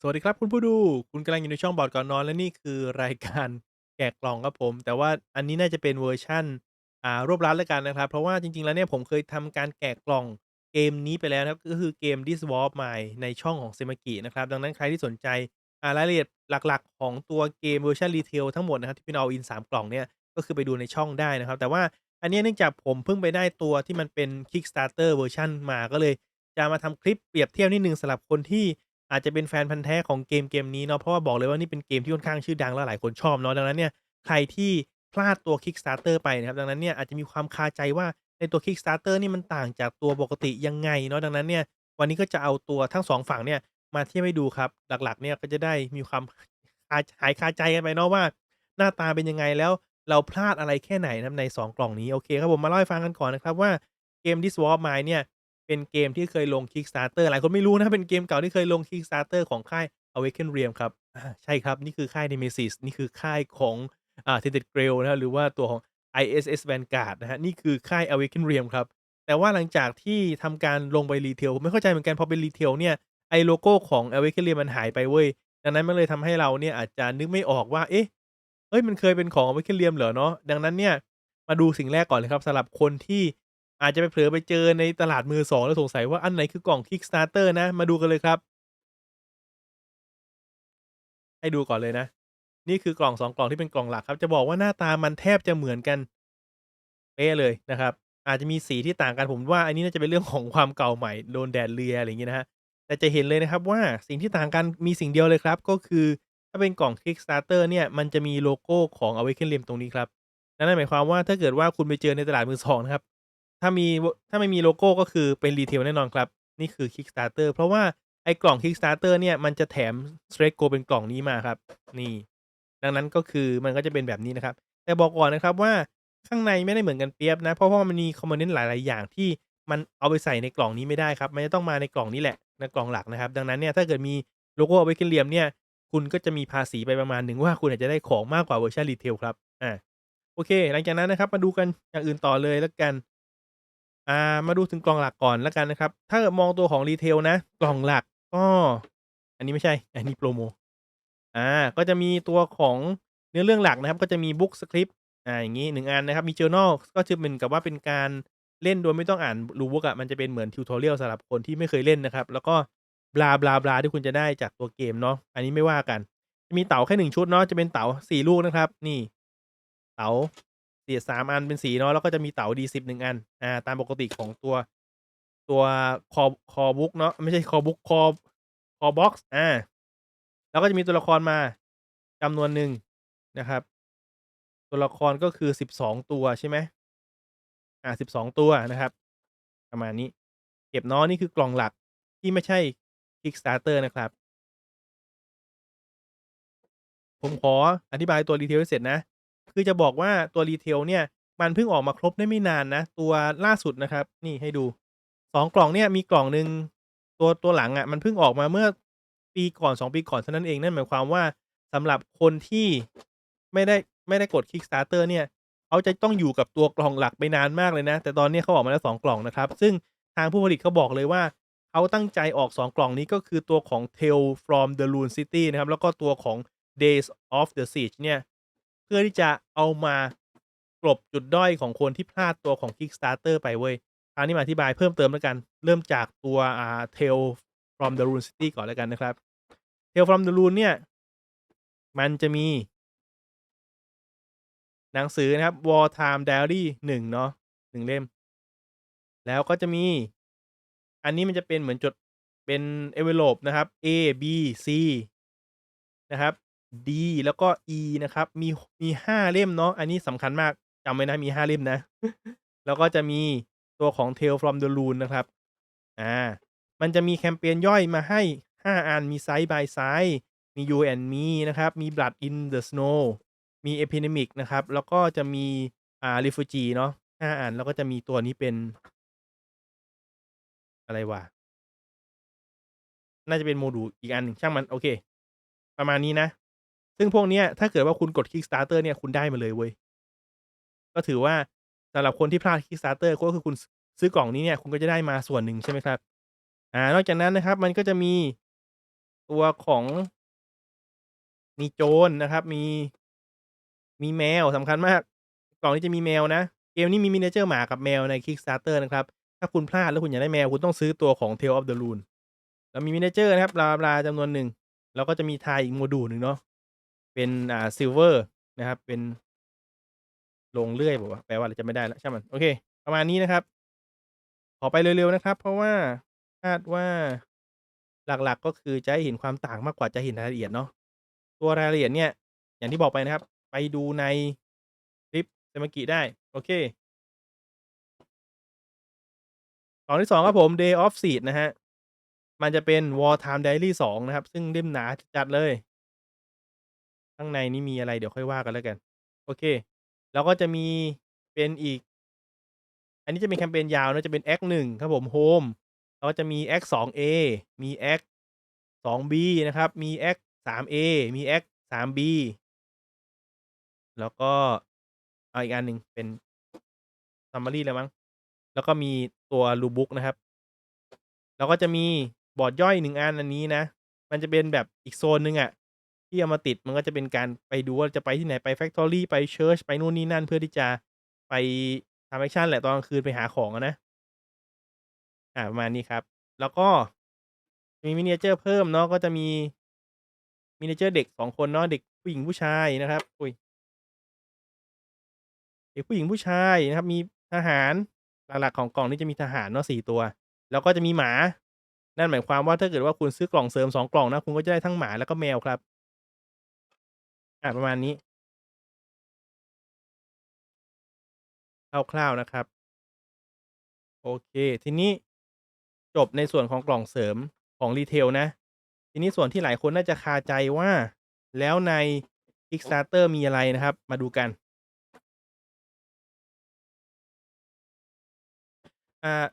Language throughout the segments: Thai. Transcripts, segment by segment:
สวัสดีครับคุณผู้ดู คุณกำลังอยู่ในช่องบอดก่อนนอน และนี่คือรายการ แกะกล่องครับผม แต่ว่าอันนี้น่าจะเป็นเวอร์ชั่น อ่ารวบรัดแล้วกันนะครับ เพราะว่าจริง ๆ แล้วเนี่ยผมเคยทำการแกะกล่องเกมนี้ไปแล้วนะครับก็คือเกม This War of Mine ในช่องของ Semaki นะครับ ดังนั้นใครที่สนใจอ่ารายละเอียดหลักๆ ของตัวเกมเวอร์ชัน Retail ทั้งหมดนะครับที่เป็น All in 3กล่องเนี่ยก็คือไปดูในช่องได้นะครับ แต่ว่าอันเนี้ยเนื่องจากผมเพิ่งไปได้ตัวที่มันเป็น Kickstarter เวอร์ชันมาก็เลย จะมาทำคลิปเปรียบเทียบนิดหนึ่งสำหรับคนที่ อาจจะเป็นแฟนพันธุ์แท้ของเกมเกมนี้เนาะเพราะว่าบอกเลยว่านี่เป็นเกมที่ค่อนข้างชื่อดังและหลายคนชอบเนาะดังนั้นเนี่ยใครที่พลาดตัว Kickstarter ไปนะครับดังนั้นเนี่ยอาจจะมีความคาใจว่าในตัว Kickstarter นี่มันต่างจากตัวปกติยังไงเนาะดังนั้นเนี่ยวันนี้ก็จะเอาตัวทั้ง2ฝั่งเนี่ยมาเทียบให้ดูครับหลักๆเนี่ยก็จะได้มีความคาหายคาใจกันไปเนาะว่า หน้าตาเป็นยังไงแล้วเราพลาดอะไรแค่ไหนนะในสองกล่องนี้โอเคครับผมมาเล่าให้ฟังกันก่อนนะครับว่าเกม This War of Mine เนี่ย เป็นเกมที่เคยลง Kickstarter หลายคนไม่รู้นะเป็นเกมเก่าที่เคยลง Kickstarter ของค่าย Awaken Realm ครับใช่ครับ นี่คือค่าย Nemesis นี่คือค่ายของอ่า Tainted Grail นะหรือว่าตัวของ ISS Vanguard นะครับนี่คือค่าย Awaken Realm ครับ แต่ว่าหลังจากที่ทำการลงไป Retail ผมไม่เข้าใจเหมือนกันพอเป็น Retail เนี่ยไอโลโก้ของ Awaken Realm มันหายไปเว้ยดังนั้นมันเลยทำให้เราเนี่ยอาจจะนึกไม่ออกว่าเอ๊ะเฮ้ยมันเคยเป็นของ Awaken Realm เหรอเนาะดังนั้นเนี่ยมาดูสิ่งแรกก่อนเลยครับสำหรับคนที่ อาจจะไปเผลอไปเจอในตลาดมือสองแล้วสงสัยว่าอันไหนคือกล่อง Kickstarter นะ มาดูกันเลยครับ ให้ดูก่อนเลยนะ นี่คือกล่อง2กล่องที่เป็นกล่องหลักครับ จะบอกว่าหน้าตามันแทบจะเหมือนกันเป๊ะเลยนะครับ อาจจะมีสีที่ต่างกันผมว่า อันนี้น่าจะเป็นเรื่องของความเก่าใหม่โดนแดดเลียอะไรอย่างงี้นะครับแต่จะเห็นเลยนะครับว่าสิ่งที่ต่างกันมีสิ่งเดียวเลยครับ ก็คือถ้าเป็นกล่อง Kickstarter เนี่ยมันจะมีโลโก้ของ Awaken Realms ตรงนี้ครับนั่นหมายความว่าถ้าเกิดว่าคุณไปเจอในตลาดมือสองนะครับ ถ้ามีถ้าไม่มีโลโก้ก็คือเป็น Retail แน่นอนครับ นี่คือ Kickstarter เพราะว่าไอ้กล่อง Kickstarter เนี่ย มันจะแถม Stretch g o เป็นกล่องนี้มาครับ นี่ ดังนั้นก็คือมันก็จะเป็นแบบนี้นะครับ แต่บอกก่อนนะครับว่าข้างในไม่ได้เหมือนกันเปียบนะ เพราะว่ามันมีคอมโพเนนต์หลาย ๆ อย่างที่มันเอาไปใส่ในกล่องนี้ไม่ได้ครับ มันจะต้องมาในกล่องนี้แหละในกล่องหลักนะครับ ดังนั้นเนี่ยถ้าเกิดมีโลโก Awaken Realms เนี่ย คุณก็จะมีภาษีไปประมาณหนึ่งว่าคุณอาจจะได้ของมากกว่าเวอร์ชัน Retail ครับ อ่า โอเค หลังจากนั้นนะครับ มาดูกันอย่างอื่นต่อเลยแล้วกัน อ่า มาดูถึงกล่องหลักก่อนแล้วกันนะครับ ถ้าเกิดมองตัวของ Retail นะ กล่องหลักก็ อันนี้ไม่ใช่ อันนี้โพรโม อ่า ก็จะมีตัวของเนื้อเรื่องหลักนะครับ ก็จะมี Book Script อ่า อย่างงี้1อันนะครับ มี Journal ก็จะเหมือนกับว่าเป็นการเล่นโดยไม่ต้องอ่าน Rule Book อะมันจะเป็นเหมือน Tutorial สำหรับคนที่ไม่เคยเล่นนะครับ แล้วก็ blah blah blah ที่คุณจะได้จากตัวเกมเนาะ อันนี้ไม่ว่ากัน จะมีเต๋าแค่1ชุดเนาะ จะเป็นเต๋า4ลูกนะครับ นี่ เต๋า เสีย3อันเป็นสีเนาะแล้วก็จะมีเต๋า D10 1อัน อ่า ตามปกติของตัวตัวคอคอบุ๊กเนาะไม่ใช่คอบุ๊กคอคอบ็อกซ์อ่าแล้วก็จะมีตัวละครมาจำนวนหนึ่งนะครับ ตัวละครก็คือ12ตัวใช่ไหมอ่า12ตัวนะครับ ประมาณนี้ เก็บเนาะนี่คือกล่องหลักที่ไม่ใช่ Kickstarter นะครับ ผมขออธิบายตัว Retail ให้เสร็จนะ คือจะบอกว่าตัว Retail เนี่ย มันเพิ่งออกมาครบได้ไม่นานนะ ตัวล่าสุดนะครับ นี่ให้ดู2กล่องเนี่ยมีกล่องหนึ่งตัวตัวหลังอะมันเพิ่งออกมาเมื่อปีก่อน2ปีก่อนเท่านั้นเองนั่นหมายความว่าสำหรับคนที่ไม่ได้ไม่ได้กด Kickstarter เนี่ยเขาจะต้องอยู่กับตัวกล่องหลักไปนานมากเลยนะ แต่ตอนนี้เขาออกมาแล้ว2กล่องนะครับ ซึ่งทางผู้ผลิตเขาบอกเลยว่าเขาตั้งใจออก 2 กล่องนี้ก็คือตัวของ t a l e from the Rune City นะครับ แล้วก็ตัวของ Days of the Siege เนี่ย พื่อที่จะเอามากลบจุดด้อยของคนที่พลาดตัวของ Kickstarter ไปเว้ยคราวนี้มาอธิบายเพิ่มเติมแล้วกัน เริ่มจากตัวอ่า Tale from the Rune City ก่อนแล้วกันนะครับ Tale from the Rune เนี่ย มันจะมี หนังสือนะครับ Wartime Diary 1เนาะ1เล่ม แล้วก็จะมี อันนี้มันจะเป็นเหมือนจดเป็น envelope นะครับ A B C นะครับ D แล้วก็ E นะครับ มี มี 5 เล่มเนาะ อันนี้สำคัญมาก จำไว้นะ มี 5 เล่มนะ แล้วก็จะมีตัวของ t a l e from the Rune นะครับ อ่า มันจะมีแคมเปญย่อยมาให้ 5 อัน มี Side by Side มี You and Me นะครับ มี Blood in the Snow มี Epidemic นะครับ แล้วก็จะมี อ่า Refugee เนาะ5อัน แล้วก็จะมีตัวนี้เป็น อะไรวะ น่าจะเป็นโมดูลอีกอันหนึ่งช่างมัน โอเค ประมาณนี้นะ ซึ่งพวกเนี้ยถ้าเกิดว่าคุณกด Kickstarter เนี่ยคุณได้มาเลยเว้ย ก็ถือว่าสำหรับคนที่พลาด Kickstarter ก็คือคุณซื้อกล่องนี้เนี่ย คุณก็จะได้มาส่วนหนึ่งใช่ไหมครับ อ่านอกจากนั้นนะครับ มันก็จะมีตัวของ มีโจรนะครับ มี มีแมวสำคัญมาก กล่องนี้จะมีแมวนะ เกมนี้มี Miniature หมากับแมวใน Kickstarter นะครับ ถ้าคุณพลาดแล้วคุณอยากได้แมว คุณต้องซื้อตัวของ t a l e of the Loon แล้วมี Miniature นะครับ blah blah จำนวนหนึ่งแล้วก็จะมี Tile อีก Module หนึ่งเนาะ เป็นอ่าซิลเวอร์นะครับ เป็นโรงเลื่อยเปล่าแปลว่าอะไรจำไม่ได้แล้วใช่างมัน โอเค ประมาณนี้นะครับ ขอไปเร็วๆนะครับ เพราะว่าคาดว่าหลักๆก็คือจะหเห็นความต่างมากกว่าจะเห็นรายละเอียดเนาะตัวรายละเอียดเนี่ย อย่างที่บอกไปนะครับ ไปดูในคลิป Temaki ได้ โอเคกล่องที่2ครับผม Day of Siege นะครับมันจะเป็น Wartime Diary 2 นะครับ ซึ่งเล่มหนาจัดเลย ข้างในนี้มีอะไรเดี๋ยวค่อยว่ากันแล้วกัน โอเค แล้วก็จะมีเป็นอีก อันนี้จะเป็นแคมเปญยาวนะจะเป็น Act 1ครับผม Home แล้วก็จะมี Act 2A มี Act 2B นะครับ มี Act 3A มี Act 3B แล้วก็เอาอีกอันหนึ่งเป็น Summary แล้วมั้ง แล้วก็มีตัว Rulebook นะครับ แล้วก็จะมีบอร์ดย่อย1อันอันนี้นะ มันจะเป็นแบบอีกโซนหนึ่งอะ ที่เอามาติดมันก็จะเป็นการไปดูว่าจะไปที่ไหนไปแฟคทอรี่ไปเชิร์ชไปนู่นนี่นั่นเพื่อที่จะไปทำแอกชันแหละตอนกลางคืนไปหาของนะ อ่าประมาณนี้ครับ แล้วก็มี Miniature เพิ่มเนาะก็จะมี Miniature เด็ก2คนเนาะเด็กผู้หญิงผู้ชายนะครับ อุ๊ยเด็กผู้หญิงผู้ชายนะครับ มีทหารหลักๆของกล่องนี้จะมีทหารเนาะ4ตัว แล้วก็จะมีหมา นั่นหมายความว่าถ้าเกิดว่าคุณซื้อกล่องเสริม2กล่องนะคุณก็จะได้ทั้งหมาแล้วก็แมวครับ อ่าประมาณนี้ คร่าว ๆ นะครับ โอเค ทีนี้จบในส่วนของกล่องเสริมของ Retail นะ ทีนี้ส่วนที่หลายคนน่าจะคาใจว่า แล้วใน Kickstarter มีอะไรนะครับ มาดูกัน อ่า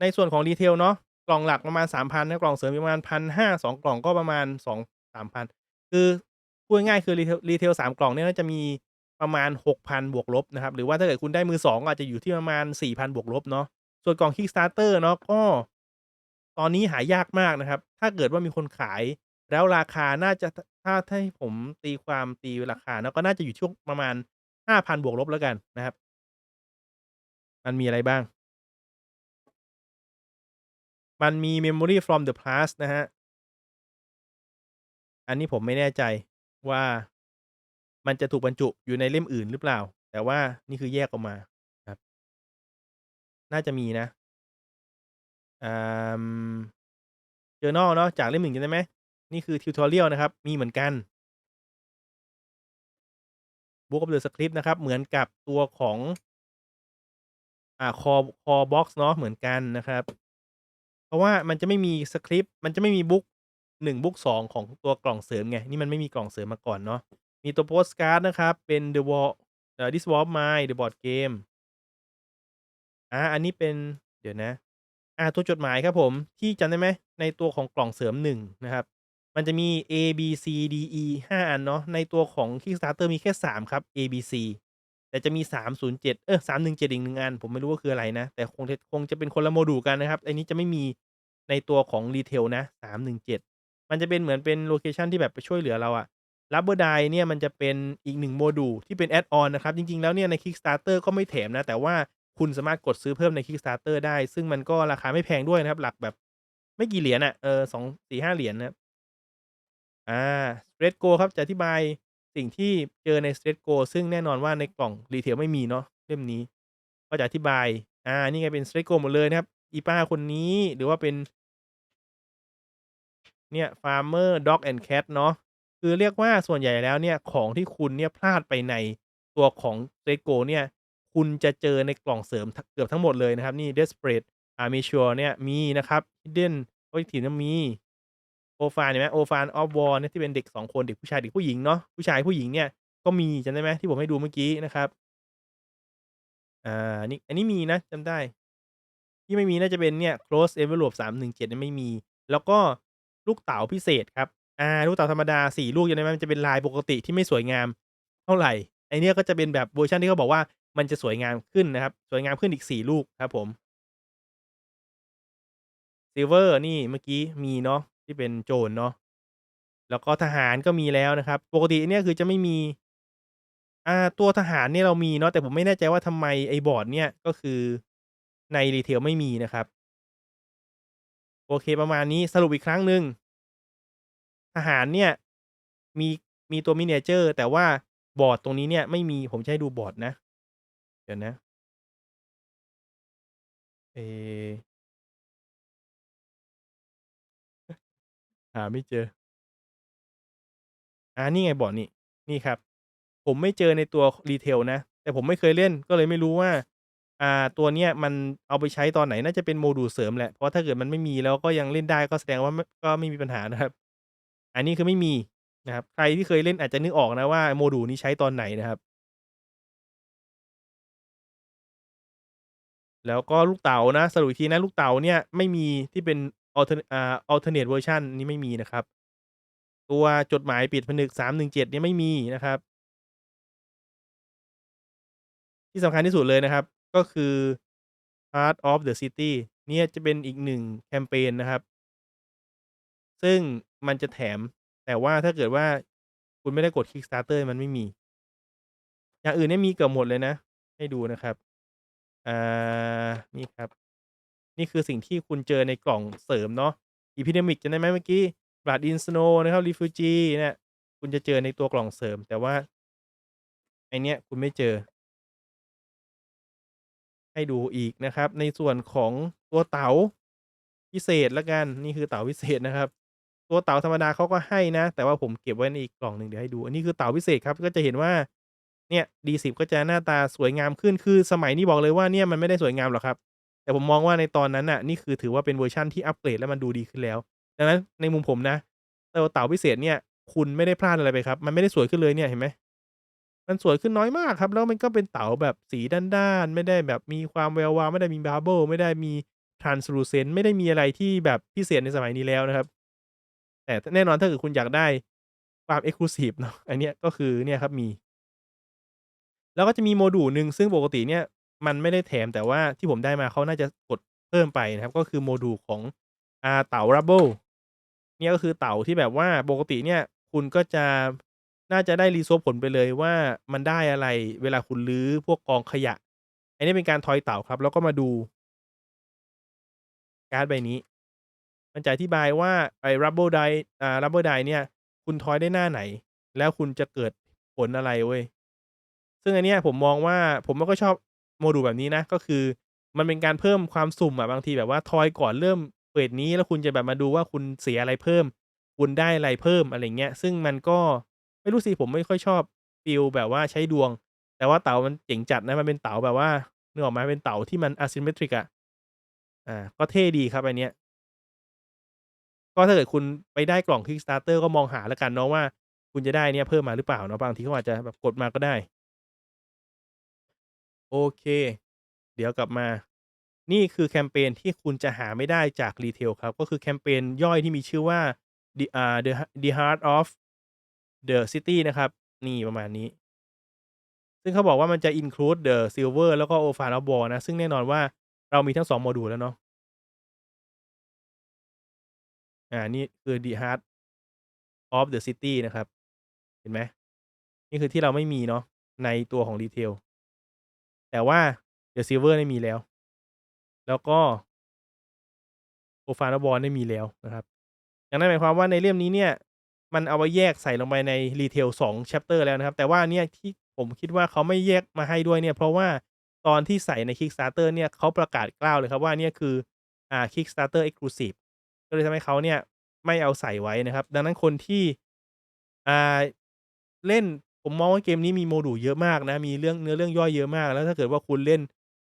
ในส่วนของ Retail เนาะ กล่องหลักประมาณ 3,000 นะ กล่องเสริมประมาณ 1,500 2 กล่องก็ประมาณ 2-3,000 คือ พูดง่ายคือ Retail Retail 3กล่องเนี่ยจะมีประมาณ 6,000 บวกลบนะครับ หรือว่าถ้าเกิดคุณได้มือ2ก็อาจจะอยู่ที่ประมาณ 4,000 บวกลบเนาะส่วนกล่อง Kickstarter เนาะก็ ตอนนี้หายากมากนะครับ ถ้าเกิดว่ามีคนขาย แล้วราคาน่าจะถ้าถ้าให้ผมตีความตีราคาเนาะก็น่าจะอยู่ช่วงประมาณ 5,000 บวกลบแล้วกันนะครับ มันมีอะไรบ้าง มันมี Memory from the Past นะครับอันนี้ผมไม่แน่ใจ ว่ามันจะถูกบรรจุอยู่ในเล่มอื่นหรือเปล่า แต่ว่านี่คือแยกออกมาครับ น่าจะมีนะอ่า Journal เนาะจากเล่ม1จำได้ไหมนี่คือ Tutorial นะครับ มีเหมือนกัน Book of the Script นะครับ เหมือนกับตัวของอ่า Core Core Box เนาะเหมือนกันนะครับ เพราะว่ามันจะไม่มีสคริปต์มันจะไม่มีบุ๊ก 1 บุ๊ก2ของตัวกล่องเสริมไง นี่มันไม่มีกล่องเสริมมาก่อนเนาะมีตัวโปสการ์ดนะครับ เป็น The War เอ่อ This War of Mine The Board Game อ่าอันนี้เป็นเดี๋ยวนะ อ่าตัวจดหมายครับผมที่จำได้ไหมในตัวของกล่องเสริม1นะครับ มันจะมี A B C D E 5 อันเนาะในตัวของ Kickstarter มีแค่ 3 ครับ A B C แต่จะมี 307 เออ317 อีก1อัน ผมไม่รู้ว่าคืออะไรนะ แต่คงคงจะเป็นคนละ Module กันนะครับ อันนี้จะไม่มีในตัวของ Retail นะ 317 มันจะเป็นเหมือนเป็นโลเคชันที่แบบไปช่วยเหลือเราอะ Rubber Die เนี่ยมันจะเป็นอีก1 Module ที่เป็น Add on นนะครับ จริง ๆ แล้วเนี่ยใน Kickstarter ก็ไม่แถมนะ แต่ว่าคุณสามารถกดซื้อเพิ่มใน Kickstarter ได้ ซึ่งมันก็ราคาไม่แพงด้วยนะครับ หลักแบบไม่กี่เหรียญอะเออ2-4-5เหรียญนะครับอา Stretch Goal ครับจะอธิบายสิ่งที่เจอใน Stretch Goal ซึ่งแน่นอนว่าในกล่อง Retail ไม่มีเนาะเล่มนี้ ก็จะอธิบาย อ่า นี่ไงเป็น Stretch Goal หมดเลยนะครับ อีป้าคนนี้หรือว่าเป็น เนี่ย Farmer Dog and Cat เนาะคือเรียกว่าส่วนใหญ่แล้วเนี่ยของที่คุณเนี่ยพลาดไปในตัวของ s t r a t g o เนี่ยคุณจะเจอในกล่องเสริมเกือบทั้งหมดเลยนะครับ นี่ Desperate อ่า Mature เนี่ยมีนะครับ Hidden Objective เนี่ยมี Orphan เห็นไหม Orphan of War เนี่ยที่เป็นเด็ก 2 คนเด็กผู้ชายเด็กผู้หญิงเนาะผู้ชายผู้หญิงเนี่ยก็มีจำได้ไหมที่ผมให้ดูเมื่อกี้นะครับอ่านี่อันนี้มีนะจำได้ ที่ไม่มีน่าจะเป็นเนี่ย Close Envelope 317เนี่ยไม่มี แล้วก็ ลูกเต๋าพิเศษครับอ่าลูกเต๋าธรรมดา4ลูกจำได้ไหมมันจะเป็นลายปกติที่ไม่สวยงามเท่าไหร่ไอเนี่ยก็จะเป็นแบบเวอร์ชันที่เขาบอกว่ามันจะสวยงามขึ้นนะครับ สวยงามขึ้นอีก4ลูกครับผม Silver นี่เมื่อกี้มีเนาะที่เป็นโจรเนาะแล้วก็ทหารก็มีแล้วนะครับ ปกติเนี่ยคือจะไม่มี อ่าตัวทหารเนี่ยเรามีเนาะแต่ผมไม่แน่ใจว่าทำไมไอ้บอร์ดเนี่ยก็คือใน Retail ไม่มีนะครับ อเคประมาณนี้สรุปอีกครั้งหนึ่งทหารเนี่ย มีมีตัว Miniature แต่ว่าบอร์ดตรงนี้เนี่ยไม่มีผมจะให้ดูบอร์ดนะ เดี๋ยวนะ เอหาไม่เจอ อ่านี่ไงบอร์ดนี่ นี่ครับ ผมไม่เจอในตัว Retail นะ แต่ผมไม่เคยเล่นก็เลยไม่รู้ว่า อ่า ตัวเนี้ยมันเอาไปใช้ตอนไหน น่าจะเป็น Module เสริมแหละ เพราะถ้าเกิดมันไม่มี แล้วก็ยังเล่นได้ ก็แสดงว่า ม ก็ไม่มีปัญหานะครับ อันนี้คือไม่มีนะครับ ใครที่เคยเล่นอาจจะนึกออกนะว่า Module นี้ใช้ตอนไหนนะครับ แล้วก็ลูกเต๋านะ สรุปอีกทีนะ ลูกเต๋าเนี่ยไม่มีที่เป็น Altern อ่า Alternate Version นี้ไม่มีนะครับ ตัวจดหมายปิดผนึก 317 เนี่ยไม่มีนะครับ ที่สำคัญที่สุดเลยนะครับ ก็คือ Heart of the City เนี่ยจะเป็นอีก1แคมเพนนะครับ ซึ่งมันจะแถม แต่ว่าถ้าเกิดว่าคุณไม่ได้กด Kickstarter มันไม่มี อย่างอื่นเนี่ยมีเกือบหมดเลยนะ ให้ดูนะครับ อ่า นี่ครับ นี่คือสิ่งที่คุณเจอในกล่องเสริมเนาะ Epidemic จำได้ไหมเมื่อกี้ Blood in Snow นะครับ Refugee เนี่ย คุณจะเจอในตัวกล่องเสริม แต่ว่าไอเนี่ยคุณไม่เจอ ให้ดูอีกนะครับ ในส่วนของตัวเต๋าพิเศษล้วกันนี่คือเต๋าพิเศษนะครับ ตัวเต๋าธรรมดาเขาก็ให้นะ แต่ว่าผมเก็บไว้ในอีกกล่องหนึ่งเดี๋ยวให้ดู อันนี้คือเต๋าพิเศษครับก็จะเห็นว่าเนี่ย D10 ก็จะหน้าตาสวยงามขึ้นคือสมัยนี้บอกเลยว่าเนี่ยมันไม่ได้สวยงามหรอกครับ แต่ผมมองว่าในตอนนั้นน่ะนี่คือถือว่าเป็นเวอร์ชันที่อัปเกรดแล้วมันดูดีขึ้นแล้วดังนั้นในมุมผมนะตัวเต๋าพิเศษเนี่ยคุณไม่ได้พลาดอะไรไปครับ มันไม่ได้สวยขึ้นเลยเนี่ยเห็นไหม มันสวยขึ้นน้อยมากครับ แล้วมันก็เป็นเต๋าแบบสีด้านๆ ไม่ได้แบบมีความแวววาว ไม่ได้มี Bubble ไม่ได้มี Translucent ไม่ได้มีอะไรที่แบบพิเศษในสมัยนี้แล้วนะครับ แต่แน่นอนถ้าเกิดคุณอยากได้ความเอกซ์คลูซีฟเนาะอันเนี้ยก็คือเนี่ยครับมี แล้วก็จะมี Module หนึ่งซึ่งปกติเนี่ยมันไม่ได้แถมแต่ว่าที่ผมได้มาเขาน่าจะกดเพิ่มไปนะครับ ก็คือ Module ของอ่าเต๋า Rubble เนี่ยก็คือเต๋าที่แบบว่าปกติเนี่ยคุณก็จะ น่าจะได้ Resolve ผลไปเลยว่า มันได้อะไรเวลาคุณรื้อพวกกองขยะ อันนี้เป็นการทอยเต๋าครับ แล้วก็มาดู การ์ดใบนี้ มันจะอธิบายว่าไอ้ Rubble Die อ่า Rubble Die เนี่ย คุณทอยได้หน้าไหน แล้วคุณจะเกิดผลอะไรเว้ย ซึ่งอันเนี้ยผมมองว่าผมไม่ค่อยชอบ Module แบบนี้นะ ก็คือมันเป็นการเพิ่มความสุ่มอะบางทีแบบว่าทอยก่อนเริ่มเฟสนี้แล้วคุณจะแบบมาดูว่าคุณเสียอะไรเพิ่ม คุณได้อะไรเพิ่มอะไรเงี้ย ซึ่งมันก็ ไม่รู้สิผมไม่ค่อยชอบฟีลแบบว่าใช้ดวง แต่ว่าเต๋ามันเจ๋งจัดนะมันเป็นเต๋าแบบว่าเนึกอออกไหมเป็นเต๋าที่มัน Asymmetric อะอ่า ก็เท่ดีครับอันเนี้ย ก็ถ้าเกิดคุณไปได้กล่อง Kickstarter ก็มองหาแล้วกันเนาะว่า คุณจะได้เนี้ยเพิ่มมาหรือเปล่าเนาะบางทีเขาอาจจะแบบกดมาก็ได้ โอเค เดี๋ยวกลับมา นี่คือแคมเพนที่คุณจะหาไม่ได้จาก Retail ครับ ก็คือแคมเพนย่อยที่มีชื่อว่า The อ่า The The Heart of the City นะครับ นี่ประมาณนี้ ซึ่งเขาบอกว่ามันจะ include the Silver แล้วก็ Orphan of War นะ ซึ่งแน่นอนว่าเรามีทั้ง2 Module แล้วเนาะอ่า นี่คือ The Heart of the City นะครับ เห็นไหม นี่คือที่เราไม่มีเนาะในตัวของ Retail แต่ว่า The Silver เนี่ยมีแล้ว แล้วก็ Orphan of War เนี่ยมีแล้วนะครับดังนั้นหมายความว่าในเล่มนี้เนี่ย มันเอาไว้แยกใส่ลงไปใน Retail 2 Chapter แล้วนะครับ แต่ว่าเนี้ยที่ผมคิดว่าเขาไม่แยกมาให้ด้วยเนี่ยเพราะว่าตอนที่ใส่ใน Kickstarter เนี่ยเขาประกาศกล้าวเลยครับว่าเนี่ยคืออ่า Kickstarter Exclusive ก็เลยทำให้เขาเนี่ยไม่เอาใส่ไว้นะครับ ดังนั้นคนที่อ่าเล่นผมมองว่าเกมนี้มี Module เยอะมากนะ มีเรื่องเนื้อเรื่องย่อยเยอะมาก แล้วถ้าเกิดว่าคุณเล่น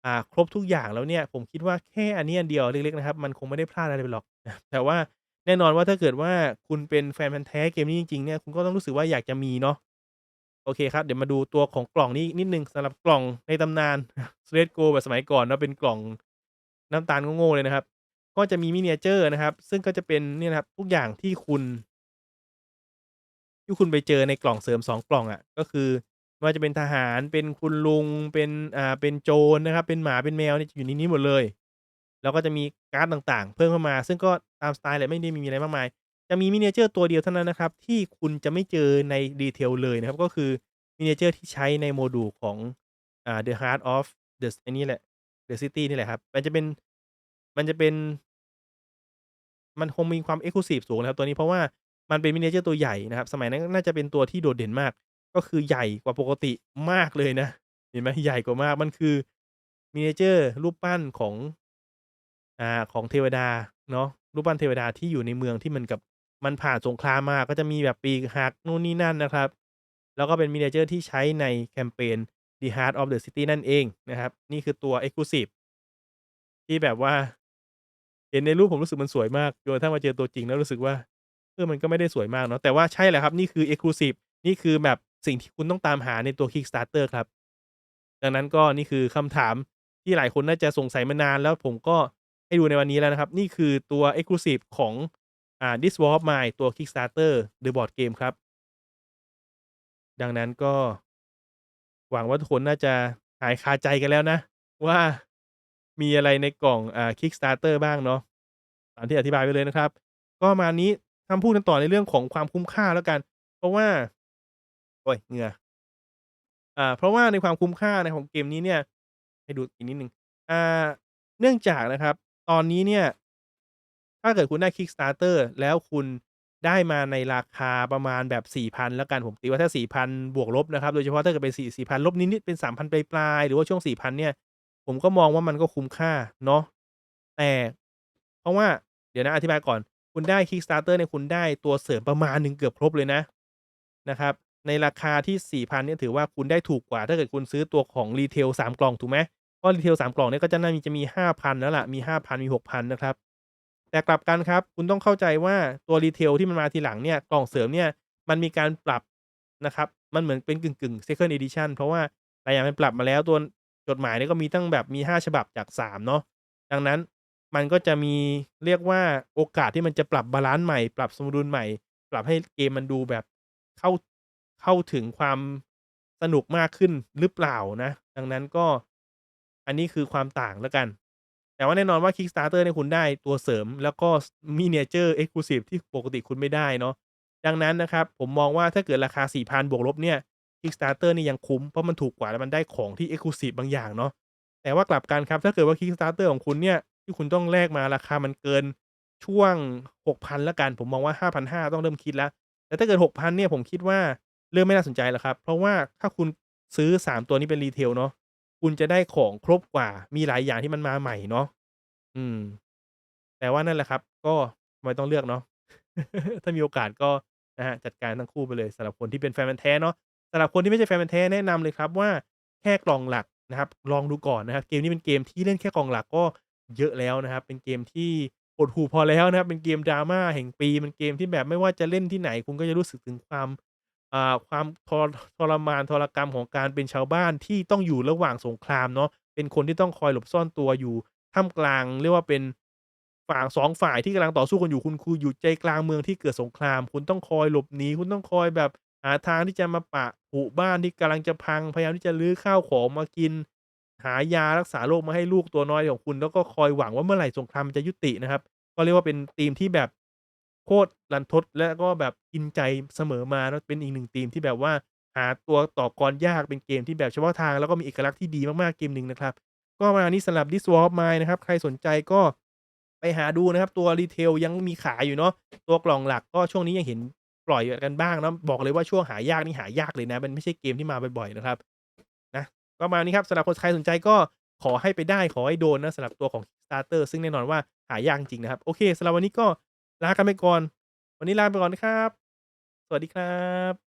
อ่าครบทุกอย่างแล้วเนี่ย ผมคิดว่าแค่อันนี้อันเดียวเล็กๆนะครับ มันคงไม่ได้พลาดอะไรไปหรอก แต่ว่า แน่นอนว่าถ้าเกิดว่าคุณเป็นแฟนพันธุ์แท้เกมนี้จริงๆเนี่ยคุณก็ต้องรู้สึกว่าอยากจะมีเนาะโอเคครับ เดี๋ยวมาดูตัวของกล่องนี้นิดหนึ่งสำหรับกล่องในตำนาน Let's Go แบบสมัยก่อนเนาะเป็นกล่องน้ำตาลโง่ๆเลยนะครับ ก็จะมี Miniature นะครับ ซึ่งก็จะเป็นเนี่ยนะครับทุกอย่างที่คุณ ที่คุณไปเจอในกล่องเสริม2กล่องอะก็คือไม่ว่าจะเป็นทหารเป็นคุณลุงเป็นอ่าเป็นโจรนะครับ เป็นหมาเป็นแมวเนี่ยอยู่ในนี้หมดเลย แล้วก็จะมี การ์ดต่างๆ เพิ่มเข้ามา ซึ่งก็ตามสไตล์แหละไม่ได้มีอะไรมากมาย จะมี Miniature ตัวเดียวเท่านั้นนะครับ ที่คุณจะไม่เจอใน Retail เลยนะครับ ก็คือ Miniature ที่ใช้ใน Module ของอ่า The Heart of the อ้นี่แหละ The City นี่แหละครับ มันจะเป็นมันจะเป็นมันคงมีความเอกลูซีฟสูงนะครับตัวนี้เพราะว่ามันเป็น Miniature ตัวใหญ่นะครับ สมัยนั้นน่าจะเป็นตัวที่โดดเด่นมาก ก็คือใหญ่กว่าปกติมากเลยนะ เห็นไหมใหญ่กว่ามากมันคือ Miniature รูปปั้นของ อ่าของเทวดาเนาะรูปปั้นเทวดาที่อยู่ในเมืองที่มือนกับมันผ่านสงครามมาก็จะมีแบบปีกหักนู่นนี่นั่นนะครับ แล้วก็เป็น Miniature ที่ใช้ในแคมเพน The Heart of the City นั่นเองนะครับ นี่คือตัวเอกลูซีฟที่แบบว่า เห็นในรูปผมรู้สึกมันสวยมากจนกระทั่งมาเจอตัวจริงแล้วรู้สึกว่าเออมันก็ไม่ได้สวยมากเนาะแต่ว่าใช่แหละครับ นี่คือเอกลูซีฟนี่คือแบบสิ่งที่คุณต้องตามหาในตัว Kickstarter ครับ ดังนั้นก็นี่คือคำถามที่หลายคนน่าจะสงสัยมานานแล้วผมก็ ให้ดูในวันนี้แล้วนะครับ นี่คือตัวเอกลูซีฟของอ่า This War of Mine ตัว Kickstarter The Board Game ครับ ดังนั้นก็ หวังว่าทุกคนน่าจะหายคาใจกันแล้วนะ ว่ามีอะไรในกล่องอ่า Kickstarter บ้างเนาะตามที่อธิบายไปเลยนะครับ ก็มานี้มาพูดกันต่อในเรื่องของความคุ้มค่าแล้วกัน เพราะว่าโอ๊ยเหงื่ออ่า เพราะว่าในความคุ้มค่าในของเกมนี้เนี่ย ให้ดูอีกนิดหนึ่งอ่า เนื่องจากนะครับ ตอนนี้เนี่ย ถ้าเกิดคุณได้ Kickstarter แล้วคุณได้มาในราคาประมาณแบบ 4,000 แล้วกัน ผมตีว่าถ้า 4,000 บวกลบนะครับ โดยเฉพาะถ้าเกิดเป็นสี่4,000 ลบนิด ๆ เป็น 3,000 ปลาย ๆ หรือว่าช่วง 4,000 เนี่ย ผมก็มองว่ามันก็คุ้มค่าเนาะแต่ เพราะว่าเดี๋ยวนะ อธิบายก่อน คุณได้ Kickstarter เนี่ยคุณได้ตัวเสริมประมาณหนึ่งเกือบครบเลยนะนะครับ ในราคาที่ 4,000 เนี่ยถือว่าคุณได้ถูกกว่า ถ้าเกิดคุณซื้อตัวของ Retail 3กล่องถูกไหม เพราะ Retail 3กล่องเนี่ยก็จะน่ามีจะมี5,000แล้วล่ะมี5,000มี6,000นนะครับ แต่กลับกันครับ คุณต้องเข้าใจว่าตัว Retail ที่มันมาทีหลังเนี่ยกล่องเสริมเนี่ยมันมีการปรับนะครับ มันเหมือนเป็นกึ่งๆ Second Edition เพราะว่าหลายอย่างมันปรับมาแล้วตัวจดหมายเนี่ยก็มีตั้งแบบมี 5 ฉบับจาก 3 เนาะดังนั้นมันก็จะมีเรียกว่าโอกาสที่มันจะปรับบาลันซ์ใหม่ ปรับสมดุลใหม่ ปรับให้เกมมันดูแบบเข้าเข้าถึงความสนุกมากขึ้นหรือเปล่านะ ดังนั้นก็ อันนี้คือความต่างแล้วกัน แต่ว่าแน่นอนว่า Kickstarter เนี่ยคุณได้ตัวเสริมแล้วก็ส Miniature Exclusive ที่ปกติคุณไม่ได้เนาะดังนั้นนะครับ ผมมองว่าถ้าเกิดราคา 4,000 บวกลบเนี่ย Kickstarter นี่ยังคุ้ม เพราะมันถูกกว่าแล้วมันได้ของที่ Exclusive บางอย่างเนาะแต่ว่ากลับกันครับ ถ้าเกิดว่า Kickstarter ของคุณเนี่ย ที่คุณต้องแลกมาราคามันเกินช่วง 6,000แล้วกัน ผมมองว่า 5,500 ต้องเริ่มคิดแล้ว แต่ถ้าเกิด 6,000 เนี่ยผมคิดว่าเริ่มไม่น่าสนใจแล้วครับ เพราะว่าถ้าคุณซื้อ 3 ตัวนี้เป็น Retail เนาะ คุณจะได้ของครบกว่า มีหลายอย่างที่มันมาใหม่เนาะอืม แต่ว่านั่นแหละครับ ก็ทำไมต้องเลือกเนาะ ถ้ามีโอกาสก็นะครับจัดการทั้งคู่ไปเลยสำหรับคนที่เป็นแฟนพันธุ์แท้เนาะสำหรับคนที่ไม่ใช่แฟนพันธุ์แท้แนะนำเลยครับว่าแค่กล่องหลักนะครับ ลองดูก่อนนะครับ เกมนี้เป็นเกมที่เล่นแค่กล่องหลักก็เยอะแล้วนะครับ เป็นเกมที่หดหูพอแล้วนะครับ เป็นเกม drama แห่งปี เป็นเกมที่แบบไม่ว่าจะเล่นที่ไหน คุณก็จะรู้สึกถึงความ อ่าความทรทรมานทรกรรมของการเป็นชาวบ้านที่ต้องอยู่ระหว่างสงครามเนาะเป็นคนที่ต้องคอยหลบซ่อนตัวอยู่ท่ามกลางเรียกว่าเป็นฝ่างฝ่ายที่กำลังต่อสู้กันอยู่คุณคืออยู่ใจกลางเมืองที่เกิดสงคราม คุณต้องคอยหลบหนีคุณต้องคอยแบบหาทางที่จะมาปะผุบ้านที่กำลังจะพังพยายามที่จะรื้อข้าวของมากิน หายารักษาโรคมาให้ลูกตัวน้อยของคุณ แล้วก็คอยหวังว่าเมื่อไหร่สงครามมันจะยุตินะครับ ก็เรียกว่าเป็นธีมที่แบบ คตรรันทดและก็แบบกินใจเสมอมาเนาะเป็นอีก1ธีมที่แบบว่าหาตัวต่อกรยากเป็นเกมที่แบบเฉพาะทางแล้วก็มีเอกลักษณ์ที่ดีมากๆเกมหนึ่งนะครับ ก็มานี้สำหรับ This War of Mine นะครับ ใครสนใจก็ไปหาดูนะครับ ตัว Retail ยังมีขายอยู่เนาะตัวกล่องหลักก็ช่วงนี้ยังเห็นปล่อยกันบ้างนะบอกเลยว่าช่วงหายากนี่หายากเลยนะ มันไม่ใช่เกมที่มาบ่อยๆนะครับนะก็ประมาณนี้ครับสำหรับคนใครสนใจก็ขอให้ไปได้ขอให้โดนนะสำหรับตัวของ Starter ซึ่งแน่นอนว่าหายากจริงนะครับ โอเคสำหรับวันนี้ก็ ลากันไปก่อน วันนี้ลาไปก่อนนะครับ สวัสดีครับ